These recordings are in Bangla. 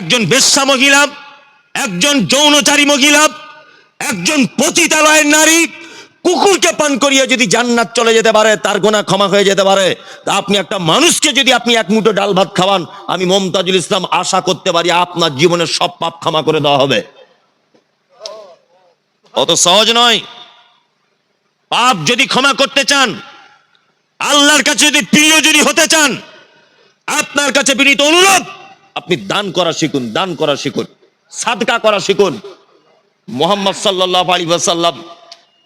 একজন বেশ্যা মহিলা, একজন যৌনচারী মহিলা, একজন পতিতালয়ের নারী, কুকুরকে পান করিয়ে যদি জান্নাত চলে যেতে পারে, তার গোনা ক্ষমা হয়ে যেতে পারে, তা আপনি একটা মানুষকে যদি আপনি এক মুঠো ডাল ভাত খাওয়ান, আমি মমতাজুল ইসলাম আশা করতে পারি আপনার জীবনের সব পাপ ক্ষমা করে দেওয়া হবে। অত সহজ নয়। পাপ যদি ক্ষমা করতে চান, আল্লাহর কাছে যদি প্রিয় যদি হতে চান, আপনার কাছে বিনীত অনুরোধ আপনি দান করা শিখুন, দান করা শিখুন, সাদকা করা শিখুন। মোহাম্মদ সাল্লাহ আলী ওয়াসাল্লাম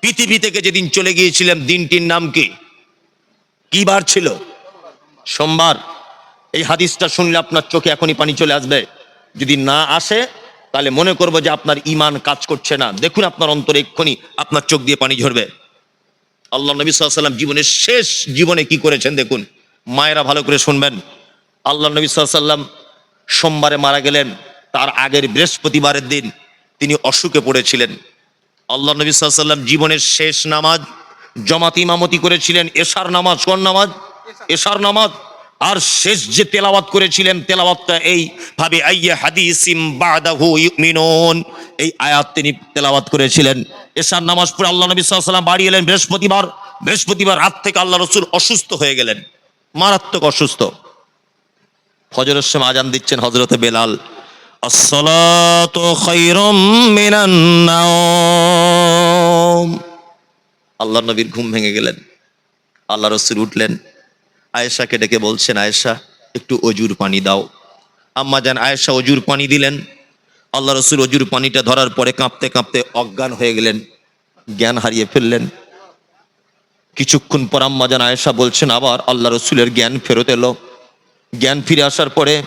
পৃথিবী থেকে যেদিন চলে গিয়েছিলেন, দিনটির নাম কি? কি বার ছিল? সোমবার। এই হাদিসটা শুনলে আপনার চোখে এখনই পানি চলে আসবে। যদি না আসে, তাহলে মনে করব যে আপনার ইমান কাজ করছে না। দেখুন আপনার অন্তরে এক্ষুনি আপনার চোখ দিয়ে পানি ঝরবে। আল্লাহ নবী সাল্লাম জীবনের শেষ জীবনে কি করেছেন দেখুন। মায়েরা ভালো করে শুনবেন। আল্লাহ নবী সাল্লাম সোমবারে মারা গেলেন। তার আগের বৃহস্পতিবারের দিন তিনি অসুখে পড়েছিলেন। আল্লাহ নবী সাল্লাম জীবনের শেষ নামাজ, জমাতি ইমামতি করেছিলেন, এশার নামাজ, কোন নামাজ? এশার নামাজ। আর শেষ যে তেলাওয়াত করেছিলেন, তেলাওয়াতটা এই, ভাবে এই আয়াত তিনি তেলাওয়াত করেছিলেন। এশার নামাজ পড়ে আল্লাহ নবী ওয়াসাল্লাম বাড়ি এলেন বৃহস্পতিবার। বৃহস্পতিবার রাত থেকে আল্লাহ রসুল অসুস্থ হয়ে গেলেন। মারাত্মক অসুস্থ। ফজরের সময় আজান দিচ্ছেন হজরতে বেলাল। আল্লাহ নবীর ঘুম ভেঙে গেলেন। আল্লাহ রসুল উঠলেন। আয়েশাকে ডেকে বলছেন, আয়েশা, একটু অজুর পানি দাও। আম্মা যান আয়েশা, অজুর পানি দিলেন? আল্লাহ রসুল অজুর পানিটা ধরার পরে কাঁপতে কাঁপতে অজ্ঞান হয়ে গেলেন, জ্ঞান হারিয়ে ফেললেন। কিছুক্ষণ পর আম্মা যান আয়েশা বলছেন, আবার আল্লাহ রসুলের জ্ঞান ফেরত এলো। জ্ঞান ফিরে আসার পরে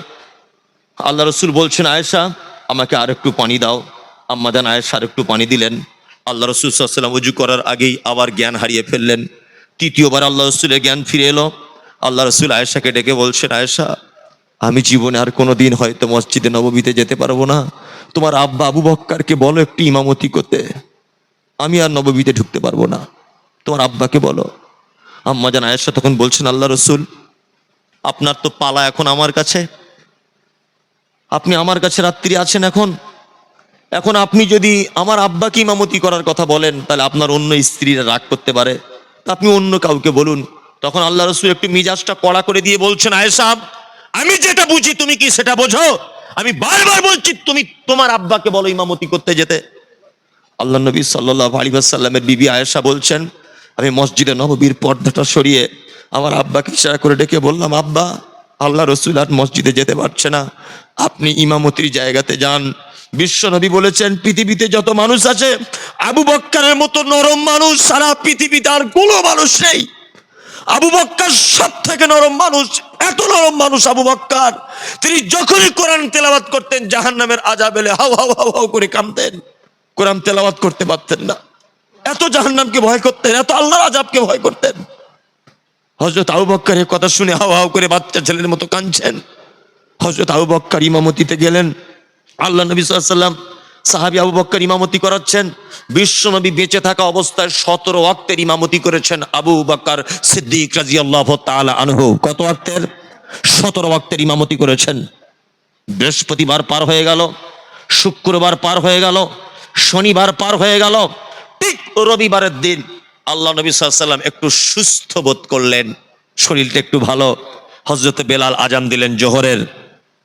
আল্লাহ রসুল বলছেন, আয়েশা, আমাকে আর একটু পানি দাও। আম্মাদান আয়েশা আর একটু পানি দিলেন। আল্লাহ রসুল সাল্লাম উজু করার আগেই আবার জ্ঞান হারিয়ে ফেললেন। তৃতীয়বার আল্লাহ রসুলের জ্ঞান ফিরে এলো। আল্লাহ রসুল আয়েশাকে ডেকে বলছেন, আয়েশা, আমি জীবনে আর কোনো দিন হয়তো মসজিদে নবমীতে যেতে পারব না। তোমার আব্বা আবু বক্কারকে বলো একটু ইমামতি করতে। আমি আর নবমীতে ঢুকতে পারব না। তোমার আব্বাকে বলো। আম্মা জান আয়েশা, তখন বলছেন আল্লাহ রসুল আপনার তো পালা এখন আমার কাছে। আপনি আমার কাছে রাত্রি আছেন এখন। এখন আপনি যদি আমার আব্বাকে ইমামতি করার কথা বলেন, তাহলে আপনার অন্য স্ত্রীরা রাগ করতে পারে। তা আপনি অন্য কাউকে বলুন। তখন আল্লাহ রসুল একটু মিজাজটা কড়া করে দিয়ে বলছেন আয়েসাব আমি যেটা বুঝি তুমি কি সেটা বোঝো? আমি বারবার বলছি তুমি তোমার আব্বাকে বলো ইমামতি করতে যেতে। আল্লাহ নবী সাল্লাহ আলী সাল্লামের বিবি আয়েশা বলছেন, আমি মসজিদে নববীর পর্দাটা সরিয়ে আমার আব্বাকে ইশারা করে ডেকে বললাম, আব্বা, আল্লাহ রসুল আর মসজিদে যেতে পারছে না। আপনি ইমামতির জায়গাতে যান। বিশ্ব নবী বলেছেন, পৃথিবীতে যত মানুষ আছে, আবু বক্কারের মতো নরম মানুষ সারা পৃথিবীতে আর কোনো মানুষ নেই। আবু বক্কার সব থেকে নরম মানুষ, এত নরম মানুষ আবু বক্কার। তিনি যখনই কোরআন তেলাওয়াত করতেন জাহান নামের আজাব এলে হাউ হাউ হাউ হাউ করে কামতেন কোরআন তেলাওয়াত করতে পারতেন না। এত জাহান্নামকে ভয় করতেন, এত আল্লাহর আজাবকে ভয় করতেন। হজরত আবু বক্কারের কথা শুনে হাও হাও করে বাচ্চা ছেলের মতো কাঁদছেন। হজরত আবু বক্কার ইমামতিতে গেলেন। আল্লাহ নবী সাল্লাম সাহাবি আবু বক্কর ইমামতি করাচ্ছেন। বিশ্বনবী বেঁচে থাকা অবস্থায় সতেরো ওয়াক্তের ইমামতি করেছেন আবু বক্কর সিদ্দিক রাজি আল্লাহ তাআলা আনহু। কত ওয়াক্তের? সতেরো ওয়াক্তের ইমামতি করেছেন। বৃহস্পতিবার পার হয়ে গেল, শুক্রবার পার হয়ে গেল, শনিবার পার হয়ে গেল, ঠিক রবিবারের দিন আল্লাহ নবী সাল্লাম একটু সুস্থ বোধ করলেন, শরীরটা একটু ভালো। হজরতে বেলাল আজান দিলেন জোহরের।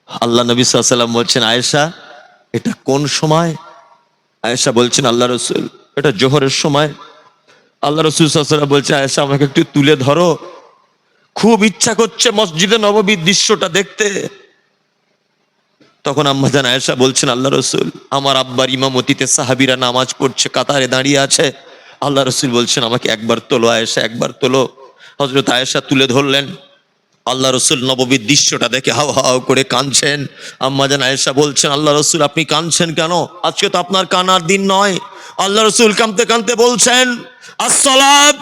আল্লাহ নবী সাল্লাম বলছেন, আয়েশা, এটা কোন সময়? আয়েশা বলছেন, আল্লাহ রসুল, এটা জোহরের সময়। আল্লাহ রসুল সাল্লাম বলছে আয়েশা, আমাকে একটু তুলে ধরো। খুব ইচ্ছা করছে মসজিদে নববীর দৃশ্যটা দেখতে। তখন আম্মাজান আয়েশা বলছেন, আল্লাহ রসুল, আমার আব্বার ইমামতিতে সাহাবিরা নামাজ পড়ছে, কাতারে দাঁড়িয়ে আছে। আল্লাহ রসুল বলছেন, আমাকে একবার তোলো আয়েশা, একবার তোলো। হজরত আয়েশা তুলে ধরলেন। আল্লাহ রসুল নববীর দৃশ্যটা দেখে হাও হাও করে কাঁদছেন। আম্মাজান আয়েশা বলছেন, আল্লাহ রসুল, আপনি কাঁদছেন কেন? আজকে তো আপনার কানার দিন নয়। আল্লাহ রসুল কাঁদতে কাঁদতে বলছেন, আসসালাম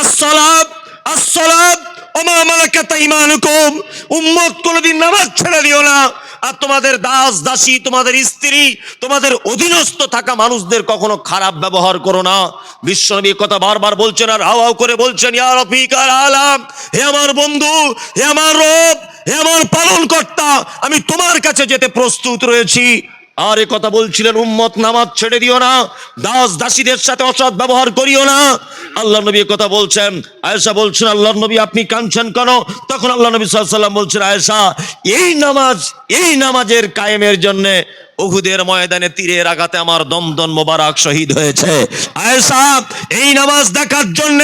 আসসালাম আসসালাম, ওমা মালাকাত ঈমানুকুম উম্মত কোনদিন নামাজ ছেড়ে দিও না। আর তোমাদের দাস দাসী, তোমাদের স্ত্রী, তোমাদের অধীনস্থ থাকা মানুষদের কখনো খারাপ ব্যবহার করো না। বিশ্বনবী কথা বারবার বলছেন আর হাও হাও করে বলছেন, ইয়া রফিক আর আলাম, হে আমার বন্ধু, হে আমার রব, হে আমার পালন কর্তা আমি তোমার কাছে যেতে প্রস্তুত রয়েছি। আর এ কথা বলছিলেন, উম্মত নামাজ ছেড়ে দিও না, দাস দাসীদের সাথে অসৎ ব্যবহার করিও না। আল্লাহ নবী কথা বলছেন, আয়েশা বলছেন আল্লাহ নবী আপনি কাঁদছেন কেন? তখন আল্লাহ নবী সাল্লাম বলছেন, আয়েশা, এই নামাজ, এই নামাজের কায়েমের জন্যে উহুদের ময়দানে তীরের আঘাতে আমার দমদন মোবারক শহীদ হয়েছে। আয়সা এই নামাজ দেখার জন্য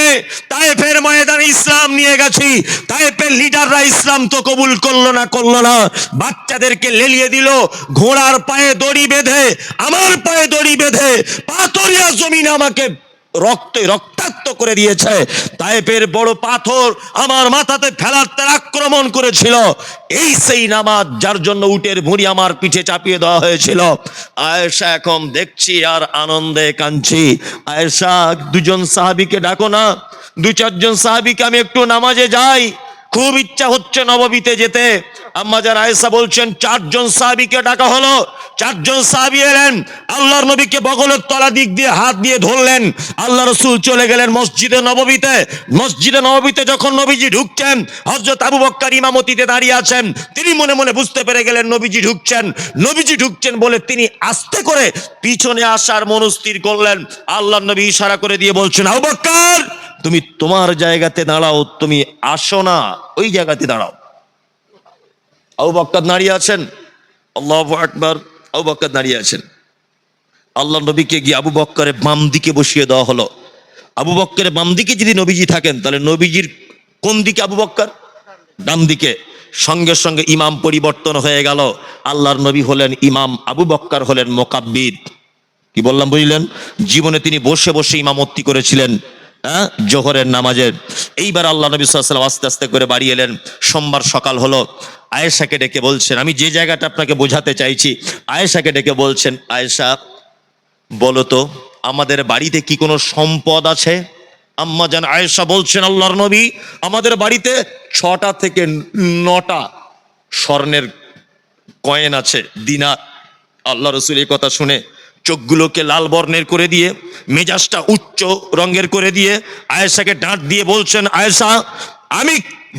তায়েফের ময়দানে ইসলাম নিয়ে গেছি। তাইফের লিডাররা ইসলাম তো কবুল করল না করল না। বাচ্চাদেরকে লেলিয়ে দিল, ঘোড়ার পায়ে দড়ি বেঁধে, আমার পায়ে দড়ি বেঁধে পাথরিয়া জমিন আমাকে রক্তে রক্তাক্ত করে দিয়েছে। তাইপের বড় পাথর আমার মাথাতে ফেলার তার আক্রমণ করেছিল। এই সেই নামাজ যার জন্য উটের ভুঁড়ি আমার পিঠে চাপিয়ে দেওয়া হয়েছিল। আয়েশা, এখন দেখছি আর আনন্দে কাঁদছি। আয়েশা, দুজন সাহাবিকে ডাকো না। দু চারজন সাহাবিকে আমি একটু নামাজে যাই। খুব ইচ্ছা হচ্ছে নববীতে যেতে। আম্মা যার আয়েশা বলছেন, চারজন সাহাবিকে ডাকা হলো। চারজন সাহাবি এলেন, আল্লাহর নবীকে বগলের তলা দিক দিয়ে হাত দিয়ে ধরলেন। আল্লাহ রসুল চলে গেলেন মসজিদে নববীতে মসজিদে নববীতে যখন নবীজি ঢুকছেন হজরত আবু বক্কর ইমামতিতে দাঁড়িয়ে আছেন, তিনি মনে মনে বুঝতে পেরে গেলেন নবীজি ঢুকছেন। নবীজি ঢুকছেন বলে তিনি আস্তে করে পিছনে আসার মনস্থির করলেন। আল্লাহ নবী ইশারা করে দিয়ে বলছেন, আবু বক্কর তুমি তোমার জায়গাতে দাঁড়াও, তুমি আসো না, ওই জায়গাতে দাঁড়াও। আবু বক্কর দাঁড়িয়ে আছেন, আল্লাহ আকবার আউ বক্কর দাঁড়িয়ে আছেন। আল্লাহ নবীকে গিয়ে আবু বক্করের বাম দিকে বসিয়ে দেওয়া হলো। আবু বক্করের বাম দিকে যদি নবীজি থাকেন, তাহলে নবীজির কোন দিকে আবু বক্কর ডান দিকে। সঙ্গে সঙ্গে ইমাম পরিবর্তন হয়ে গেল। আল্লাহর নবী হলেন ইমাম, আবু বক্কর হলেন মোকাব্বিদ কি বললাম, বুঝলেন? জীবনে তিনি বসে বসে ইমামত্তি করেছিলেন। হ্যাঁ? জোহরের নামাজের এইবার আল্লাহ নবী সাল্লাম আস্তে আস্তে করে বাড়ি এলেন। সোমবার সকাল হলো। আয়েশাকে ডেকে বলছেন, আমি যে জায়গাটা আপনাকে বোঝাতে চাইছি, আয়েশাকে ডেকে বলছেন, আয়েশা, বলো তো, আমাদের বাড়িতে কি কোনো সম্পদ আছে? আম্মা জান আয়েশা বলছেন, আল্লাহর নবী, আমাদের বাড়িতে ছটা থেকে নটা স্বর্ণের কয়েন আছে, দিনার। আল্লাহ রসুল এই কথা শুনে চোখগুলোকে লাল বর্ণের করে দিয়ে, মেজাজটা উচ্চ রঙের করে দিয়ে, আয়েশাকে ডাঁট দিয়ে বলছেন, আয়েশা, আমি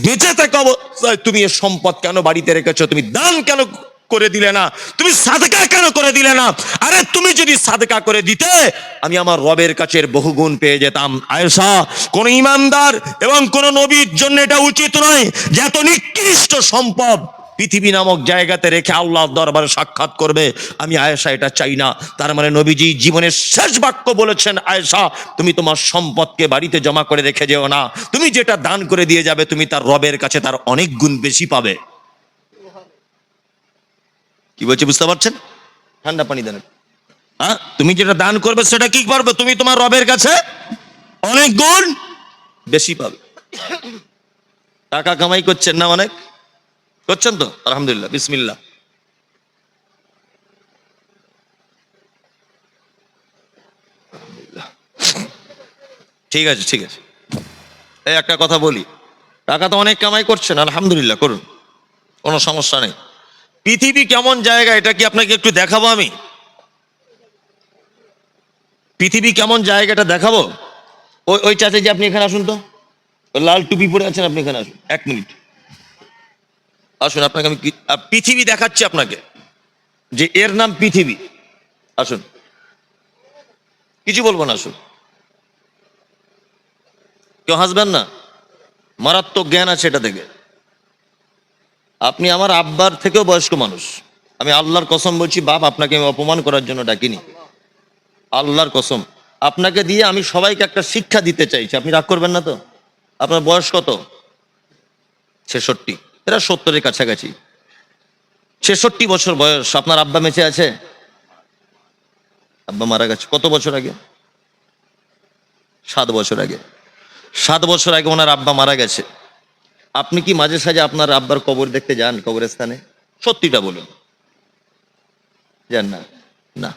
বেঁচে থাকা অবস্থায় তুমি এ সম্পদ কেন বাড়িতে রেখেছো? তুমি দান কেন করে দিলে না? তুমি সাদকা কেন করে দিলে না? আরে তুমি যদি সাদকা করে দিতে, আমি আমার রবের কাছে বহুগুণ পেয়ে যেতাম। আয়েশা, কোন ইমানদার এবং কোন নবীর জন্য এটা উচিত নয় যে এত নিকৃষ্ট সম্পদ পৃথিবী নামক জায়গাতে রেখে আল্লাহ দরবারে সাক্ষাৎ করবে। আমি আয়েশা এটা চাই না। তার মানে নবীজি জীবনের শেষ বাক্য বলেছেন, আয়েশা, তুমি তোমার সম্পদকে বাড়িতে জমা করে রেখে যেও না। তুমি যেটা দান করে দিয়ে যাবে, তুমি তার রবের কাছে তার অনেক গুণ বেশি পাবে। কি বলছে, বুঝতে পারছেন? ঠান্ডা পানি দেন হ্যাঁ? তুমি যেটা দান করবে, সেটা কি পারবে? তুমি তোমার রবের কাছে অনেক গুণ বেশি পাবে। টাকা কামাই করছেন না অনেক? করছেন তো? আলহামদুলিল্লাহ বিসমিল্লা ঠিক আছে ঠিক আছে। এই একটা কথা বলি, টাকা তো অনেক কামাই করছেন, আলহামদুলিল্লাহ, করুন, কোনো সমস্যা নেই। পৃথিবী কেমন জায়গা, এটা কি আপনাকে একটু দেখাবো আমি? পৃথিবী কেমন জায়গাটা দেখাবো? ওই ওই চাচা যে আপনি এখানে আসুন তো। লাল টুপি পরে আছেন, আপনি এখানে আসুন, এক মিনিট। আসুন, আপনাকে আমি পৃথিবী দেখাচ্ছি আপনাকে। যে এর নাম পৃথিবী। আসুন। কিছু বলব না, আসুন। কেউ হাসবেন না? মারাত্মক জ্ঞান আছে এটা থেকে। আপনি আমার আব্বার থেকেও বয়স্ক মানুষ। আমি আল্লাহর কসম বলছি, বাপ, আপনাকে আমি অপমান করার জন্য ডাকিনি। আল্লাহর কসম। আপনাকে দিয়ে আমি সবাইকে একটা শিক্ষা দিতে চাইছি। আপনি রাগ করবেন না তো? আপনার বয়স কত? ছেষট্টি। এরা সত্তরের কাছাকাছি। ছেষট্টি বছর বয়স। আপনার আব্বা বেঁচে আছে? আব্বা মারা গেছে। কত বছর আগে? সাত বছর আগে। সাত বছর আগে ওনার আব্বা মারা গেছে। আপনি কি মাঝে সাঝে আপনার আব্বার কবর দেখতে যান কবরস্থানে? সত্যিটা বলুন। যান না। না।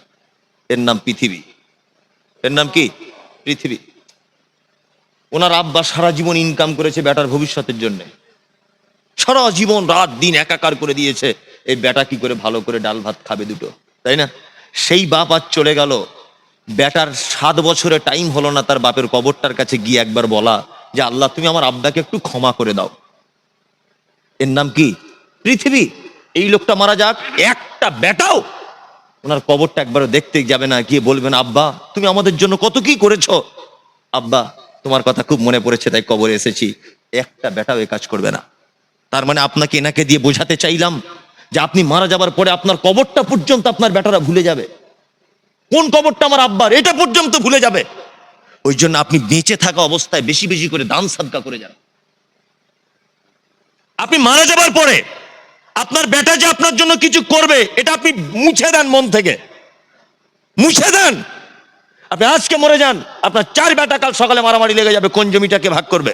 এর নাম পৃথিবী। এর নাম কি? পৃথিবী। ওনার আব্বা সারা জীবন ইনকাম করেছে বেটার ভবিষ্যতের জন্য। সারা জীবন, রাত দিন একাকার করে দিয়েছে, এই বেটা কি করে ভালো করে ডাল ভাত খাবে দুটো, তাই না? সেই বাপ আজ চলে গেল, বেটার সাত বছরে টাইম হলো না তার বাপের কবরটার কাছে গিয়ে একবার বলা যে, আল্লাহ, তুমি আমার আব্বাকে একটু ক্ষমা করে দাও। এর নাম কি? পৃথিবী। এই লোকটা মারা যাক, একটা বেটাও ওনার কবরটা একবার দেখতে যাবে না, গিয়ে বলবেন, আব্বা, তুমি আমাদের জন্য কত কি করেছ? আব্বা, তোমার কথা খুব মনে পড়েছে, তাই কবরে এসেছি। একটা বেটাও এ কাজ করবে না। তার মানে আপনাকে এনাকে দিয়ে বোঝাতে চাইলাম যে আপনি মারা যাবার পরে আপনার কবরটা পর্যন্ত আপনার বেটারা ভুলে যাবে। কোন কবরটা আমার আব্বার? এটা পর্যন্ত ভুলে যাবে। ওই জন্য আপনি বেঁচে থাকা অবস্থায় বেশি বেশি করে দান সাদকা করে যান। আপনি মারা যাবার পরে আপনার বেটা যে আপনার জন্য কিছু করবে, এটা আপনি মুছে দেন মন থেকে। মুছে দেন। আপনি আজকে মরে যান, আপনার চার বেটা কাল সকালে মারামারি লেগে যাবে, কোন জমিটাকে ভাগ করবে?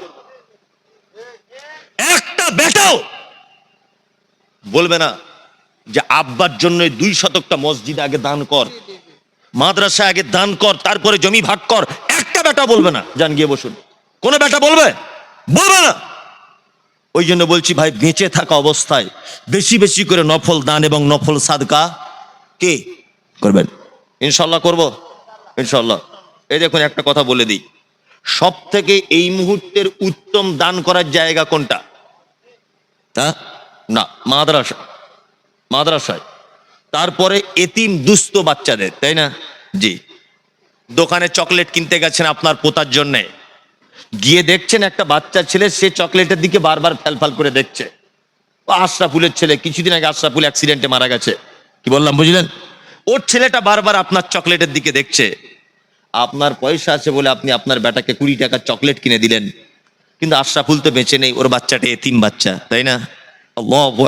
একটা বেটাও। বলবে না যে আব্বার জন্য দুই শতকটা মসজিদ আগে দান কর মাদ্রাসা আগে দান কর, তারপরে জমি ভাগ কর। একটা বেটা বলবে না। যান, গিয়ে বসুন। কোন বেটা বলবে? বলবে না। ওই জন্য বলছি ভাই, বেঁচে থাকা অবস্থায় বেশি বেশি করে নফল দান এবং নফল সাদকা কে করবেন? ইনশাল্লাহ করব। ইনশাল্লাহ এই দেখুন, একটা কথা বলে দিই। সব থেকে এই মুহূর্তের উত্তম দান করার জায়গা কোনটা? হ্যাঁ না, মাদ্রাসা, মাদ্রাসায়। তারপরে এতিম দুস্থ বাচ্চাদের, তাই না? জি। দোকানে চকলেট কিনতে গেছেন আপনার পোতার জন্যে। গিয়ে দেখছেন একটা বাচ্চা ছেলে, সে চকলেটের দিকে বারবার ফ্যালফাল করে দেখছে। আশরাফুলের ছেলে, কিছুদিন আগে আশরাফুল অ্যাক্সিডেন্টে মারা গেছে। কি বললাম, বুঝলেন? ওর ছেলেটা বারবার আপনার চকলেটের দিকে দেখছে। আপনার পয়সা আছে বলে আপনি আপনার বেটাকে কুড়ি টাকার চকলেট কিনে দিলেন। কিন্তু আশরাফুল তো বেঁচে নেই, ওর বাচ্চাটা এতিম বাচ্চা, তাই না?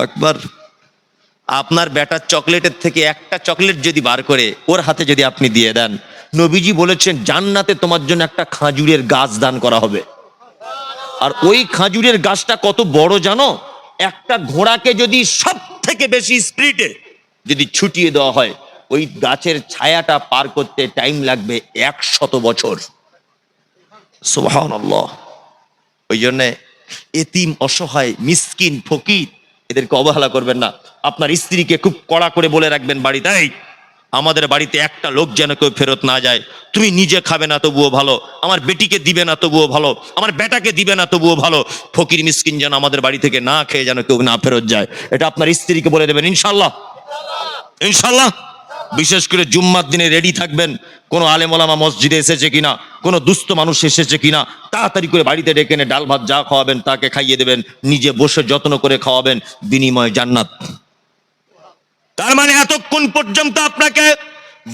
একবার আপনার বেটার চকলেটের থেকে একটা চকলেট যদি বার করে, ওর হাতে যদি আপনি দিয়ে দেন, নবীজি বলেছেন, জান্নাতে তোমার জন্য একটা খাজুরের গাছ দান করা হবে। আর ওই খাজুরের গাছটা কত বড় জানো? একটা ঘোড়াকে যদি সব থেকে বেশি স্পিডে যদি ছুটিয়ে দেওয়া হয়, ওই গাছের ছায়াটা পার করতে টাইম লাগবে একশত বছর। সুবহানাল্লাহ। ওই জন্যে এতিম অসহায় মিসকিন ফকির এদেরকে অবহেলা করবেন না। আপনার স্ত্রীকে খুব কড়া করে বলে রাখবেন বাড়িতে "এই, আমাদের বাড়িতে একটা লোক যেন কেউ ফেরত না যায়। তুমি নিজে খাবে না তবুও ভালো। আমার বেটিকে দিবে না তবুও ভালো। আমার বেটাকে দিবে না তবুও ভালো। ফকির মিসকিন যেন আমাদের বাড়ি থেকে না খেয়ে যেন কেউ না ফেরত যায়। এটা আপনার স্ত্রীকে বলে দেবেন ইনশাল্লাহ। ইনশাল্লাহ। বিশেষ করে জুম্মার দিনে রেডি থাকবেন। কোনো আলেমোলামা মসজিদে এসেছে কিনা, কোনো দুস্থ মানুষ এসেছে কিনা, তাড়াতাড়ি করে বাড়িতে ডেকে এনে ডাল ভাত যা খাওয়াবেন তাকে খাইয়ে দেবেন, নিজে বসে যত্ন করে খাওয়াবেন, বিনিময় জান্নাত। তার মানে এতক্ষণ পর্যন্ত আপনাকে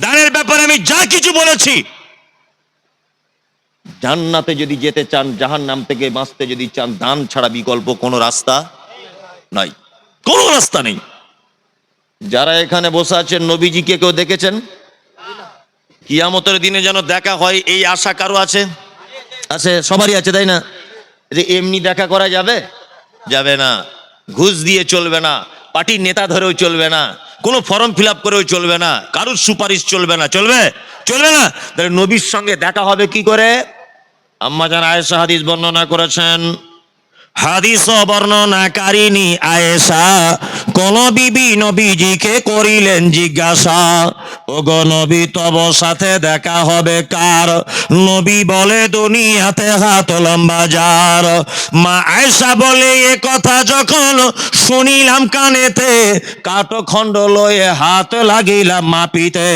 দানের ব্যাপারে আমি যা কিছু বলেছি, জান্নাতে যদি যেতে চান জাহান নাম থেকে বাঁচতে যদি চান, দান ছাড়া বিকল্প কোনো রাস্তা নাই। কোনো রাস্তা নেই। যারা এখানে বসে আছেন, নবীজিকে কেউ দেখেছেন? কিয়ামতের দিনে যেন দেখা হয়, এই আশা কারও আছে? আছে, সবারই আছে, তাই না? যে এমনি দেখা করা যাবে? যাবে না। ঘুষ দিয়ে চলবে না পার্টির নেতা ধরেও চলবে না, কোনো ফর্ম ফিল করেও চলবে না, কারোর সুপারিশ চলবে না, চলবে? চলবে না? তাহলে নবীর সঙ্গে দেখা হবে কি করে? আম্মা জান আয়েশা হাদিস বর্ণনা করেছেন হাদিস বর্ণনাকারিনী আয়েশা, কোন বিবি নবীজিকে করিলেন জিজ্ঞাসা ও গো নবী, তব সাথে দেখা হবে কার? নবী বলে, দুনিয়াতে হাত লম্বা যার। মা আয়েশা বলে, এ কথা যখন শুনিলাম কানেতে কাটো খণ্ড লয়ে হাত লাগিলাম মাপিতে।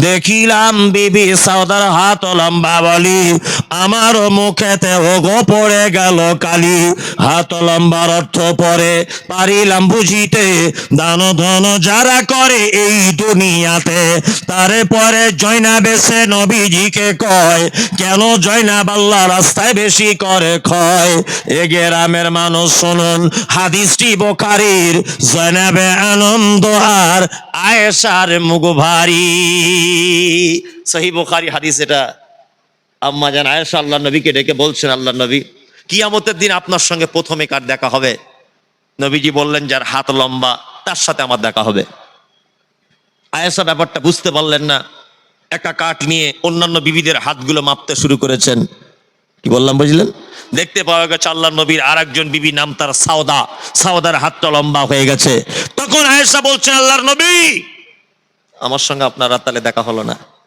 দেখিলাম বিবি সাউদার হাত লম্বা বলি, আমার মুখেতে ওগো পড়ে গেল কালি। হাত লম্বার অর্থ পরে, পারিলাম বুঝিতে, দান ধন যারা করে এই দুনিয়াতে তারে পরে জয়না বেছে নবীজিকে কয়, কেন জয়না বাল্লা রাস্তায় বেশি করে ক্ষয়? এ গ্রামের মানুষ শুনুন, হাদিসটি বোকারির জয়নাবে আনন্দ আর আয়েশার মুখ ভারী। সহি বোখারি হাদিস এটা। আম্মা জান আয়েশা আল্লাহ নবীকে ডেকে বলছেন আল্লাহ নবী কিয়ামতের দিন আপনার সঙ্গে প্রথমে কার দেখা হবে? নবীজি বললেন, যার হাত লম্বা, তার সাথে আমার দেখা হবে। আয়েশা ব্যাপারটা বুঝতে পারলেন না। একটা কাঠ নিয়ে অন্যান্য বিবিদের হাতগুলো মাপতে শুরু করেছেন। কি বললাম, বুঝলেন? দেখতে পাওয়া গেছে আল্লাহ নবীর আর একজন বিবি নাম তার সাওদা। সাওদার হাতটা লম্বা হয়ে গেছে। তখন আয়েশা বলছেন আল্লাহর নবী! আমার সঙ্গে আপনার রাতালে দেখা হলো না।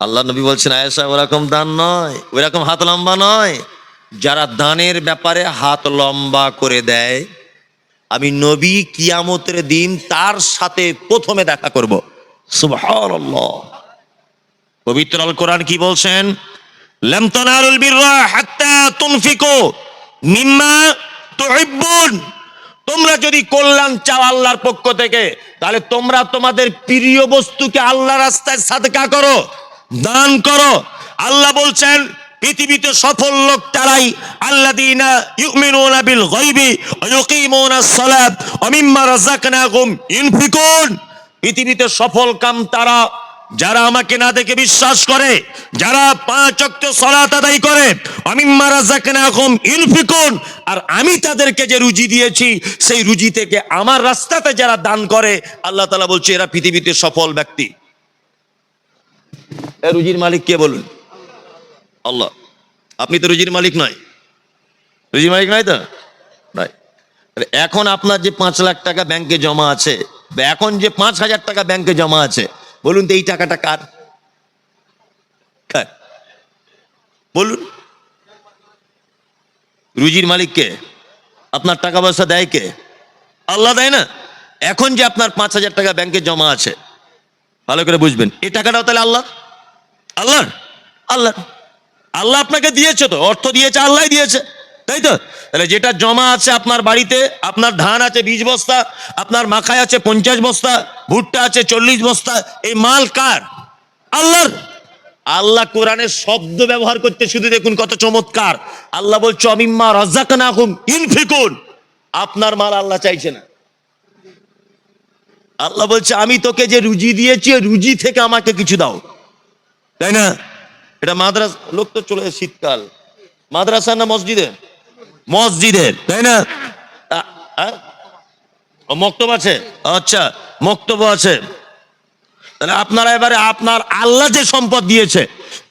আল্লাহ নবী বলছেন আয়েশা ওরকম দান নয়, ওরকম হাত লম্বা নয়। যারা দানের ব্যাপারে হাত লম্বা করে দেয়, আমি নবী কিয়ামতের দিন তার সাথে প্রথমে দেখা করব। পবিত্র আল কোরআন কি বলছেন? তোমরা যদি কল্যাণ চাও আল্লাহর পক্ষ থেকে, তাহলে তোমরা তোমাদের প্রিয় বস্তুকে আল্লাহ রাস্তায় সাদকা করো। দান করো। আল্লাহ বলছেন, পৃথিবীতে সফল লোক তারাই ইউকিমুনাস সালাত পৃথিবীতে সফল কাম তারা, যারা আমাকে না দেখে বিশ্বাস করে, যারা পাঁচ অক্ট সলাত আদায় করে অমিম্মা রাযাকনাহুম ইউনফিকুন আর আমি তাদেরকে যে রুজি দিয়েছি, সেই রুজি থেকে আমার রাস্তাতে যারা দান করে, আল্লাহ তালা বলছে, এরা পৃথিবীতে সফল ব্যক্তি। রুজির মালিক কে বলুন? আল্লাহ। আপনি তো রুজির মালিক নয়। রুজির মালিক নয় তো? এখন আপনার যে পাঁচ লাখ টাকা ব্যাংকে জমা আছে এখন যে পাঁচ হাজার টাকা ব্যাংকে জমা আছে, বলুন তো এই টাকাটা কার? কার? বলুন। রুজির মালিক কে? আপনার টাকা পয়সা দেয় কে? আল্লাহ দেয় না? এখন যে আপনার পাঁচ হাজার টাকা ব্যাংকে জমা আছে, ভালো করে বুঝবেন। এই টাকাটাও তাহলে আল্লাহ আল্লাহ আল্লাহ আল্লাহ আপনাকে দিয়েছে তো, অর্থ দিয়েছে আল্লাহ দিয়েছে, তাই তো? তাহলে যেটা জমা আছে আপনার বাড়িতে, আপনার ধান আছে বিশ বস্তা, আপনার মাখায় আছে পঞ্চাশ বস্তা, ভুট্টা আছে চল্লিশ বস্তা, এই মাল কার? আল্লাহর। আল্লাহ কোরআনের শব্দ ব্যবহার করতে শুধু দেখুন কত চমৎকার। আল্লাহ বলছে, অমিম্মা রাজ্জাকানাকুম ইনফিকুন। আপনার মাল আল্লাহ চাইছে না। আল্লাহ বলছে, আমি তোকে যে রুজি দিয়েছি রুজি থেকে আমাকে কিছু দাও। তাই না? এটা মাদ্রাস, লোক তো চলে শীতকাল। মাদ্রাসা না মসজিদে? মসজিদের তাই না? মক্তব আছে? আচ্ছা মক্তব আছে। তাহলে আপনারা এবারে আপনার আল্লাহ যে সম্পদ দিয়েছে,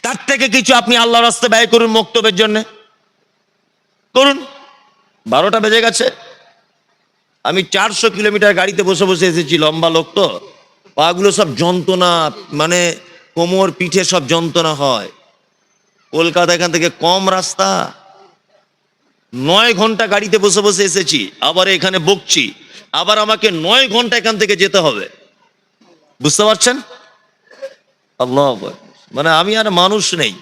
তার থেকে কিছু আপনি আল্লাহ রাস্তায় ব্যয় করুন মক্তবের জন্য। করুন। বারোটা বেজে গেছে। আমি চারশো কিলোমিটার গাড়িতে বসে বসে এসেছি, লম্বা লোক তো। পাগুলো সব যন্ত্রণা মানে কোমর পিঠে সব যন্ত্রণা হয়। কলকাতা এখান থেকে কম রাস্তা। নয় ঘণ্টা গাড়িতে বসে বসে এসেছি, আবার এখানে বকছি, আবার আমাকে নয় ঘণ্টা এখান থেকে যেতে হবে। বুঝতে পারছেন? মানে আমি আর মানুষ নেই।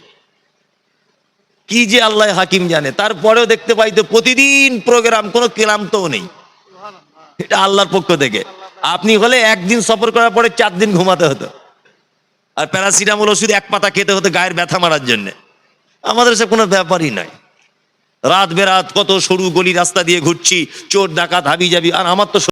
কি যে আল্লাহ হাকিম জানে। তারপরেও দেখতে পাই তো প্রতিদিন প্রোগ্রাম কোনো ক্লান্তও নেই। এটা আল্লাহর পক্ষ থেকে। আপনি হলে একদিন সফর করার পরে চার দিন ঘুমাতে হতো। আর প্যারাসিটামল ওষুধ এক পাতা খেতে হতে গায়ের ব্যথা মারার জন্য। আমাদের সে কোনো ব্যাপারই নাই রাত বেরাত কত সরু গলি রাস্তা দিয়ে ঘুরছি, চোর ডাকাত হাবি যাবি, আর আমার তো